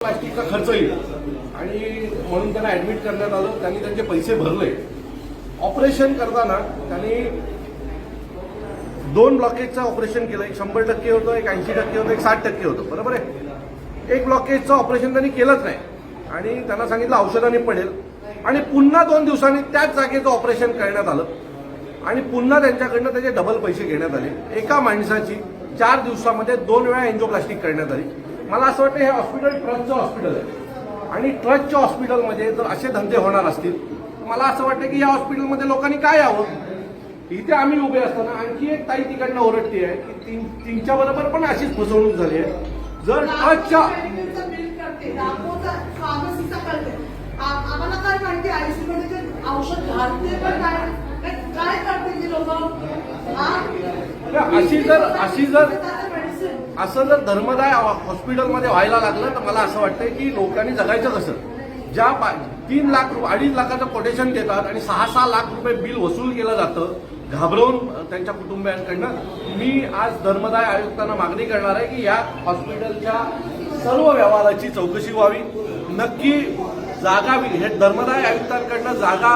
प्लास्टिकचा खर्च येईल. आणि म्हणून त्यांना ऍडमिट करण्यात आलं त्यांनी त्यांचे पैसे भरले. ऑपरेशन करताना त्यांनी दोन ब्लॉकेजचं ऑपरेशन केलं. एक शंभर टक्के होतं एक ऐंशी टक्के होतं एक साठ टक्के होतं. बरोबर आहे? एक ब्लॉकेजचं ऑपरेशन त्यांनी केलंच नाही. आणि त्यांना सांगितलं औषधाने पडेल. आणि पुन्हा दोन दिवसांनी त्याच जागेचं ऑपरेशन करण्यात आलं. आणि पुन्हा त्यांच्याकडनं त्याचे डबल पैसे घेण्यात आले. एका माणसाची चार दिवसामध्ये दोन वेळा एन्जिओप्लास्टिक करण्यात आली. मला असं वाटतं हे हॉस्पिटल ट्रस्टचं हॉस्पिटल आहे. आणि ट्रस्टच्या हॉस्पिटलमध्ये जर असे धंदे होणार असतील तर मला असं वाटतं की या हॉस्पिटलमध्ये लोकांनी काय यावं? इथे आम्ही उभे असताना आणखी एक ताई तिकडनं ओरडते आहे की तीन तीनच्या बरोबर पण अशीच फसवणूक झाली आहे. जर ट्रस्टच्या आम्हाला काय माहिती औषध घालते पण काय काय- करते लोक? अशी जर अशी जर असं जर धर्मदाय हॉस्पिटलमध्ये व्हायला लागलं तर मला असं वाटतं की लोकांनी जगायचं कसं? ज्या तीन लाख रु- अडीच लाखाचं कोटेशन देतात आणि सहा सहा लाख रुपये बिल वसूल केलं जातं घाबरवून त्यांच्या कुटुंबियांकडनं मी आज धर्मदाय आयुक्तांना मागणी करणार आहे की या हॉस्पिटलच्या सर्व व्यवहाराची चौकशी व्हावी. नक्की जागा हे धर्मदाय आयुक्तांकडनं जागा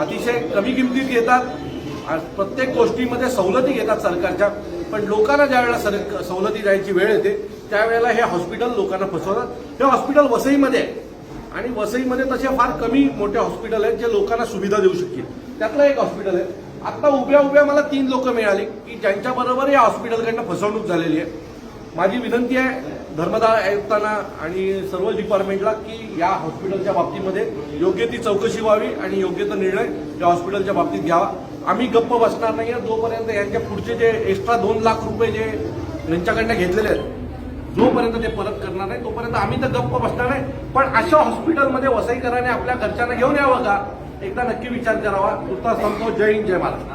अतिशय कमी किमतीत घेतात. आज प्रत्येक गोष्टीमध्ये सवलती घेतात सरकारच्या पण लोकांना ज्या वेळेला सर सवलती द्यायची वेळ येते त्यावेळेला हे हॉस्पिटल लोकांना फसवतात. हे हॉस्पिटल वसईमध्ये आहे. आणि वसईमध्ये तसे फार कमी मोठे हॉस्पिटल आहेत जे लोकांना सुविधा देऊ शकतील. त्यातलं एक हॉस्पिटल आहे. आता उभ्या उभ्या मला तीन लोक मिळाली की ज्यांच्याबरोबर या हॉस्पिटलकडनं फसवणूक झालेली आहे. माझी विनंती आहे धर्मदाय आयुक्तांना आणि सर्व डिपार्टमेंटला की या हॉस्पिटलच्या बाबतीमध्ये योग्य ती चौकशी व्हावी आणि योग्य तो निर्णय या हॉस्पिटलच्या बाबतीत घ्यावा. आम्ही गप्प बसणार नाही जोपर्यंत यांच्या पुढचे जे एक्स्ट्रा दोन लाख रुपये जे यांच्याकडनं घेतलेले आहेत जोपर्यंत ते परत करणार नाही तोपर्यंत आम्ही तर गप्प बसणार नाही. पण अशा हॉस्पिटलमध्ये वसईकराने आपल्या घरच्यांना घेऊन यावं का? एकदा नक्की विचार करावा. तुर्तास संतो जय हिंद जय महाराष्ट्र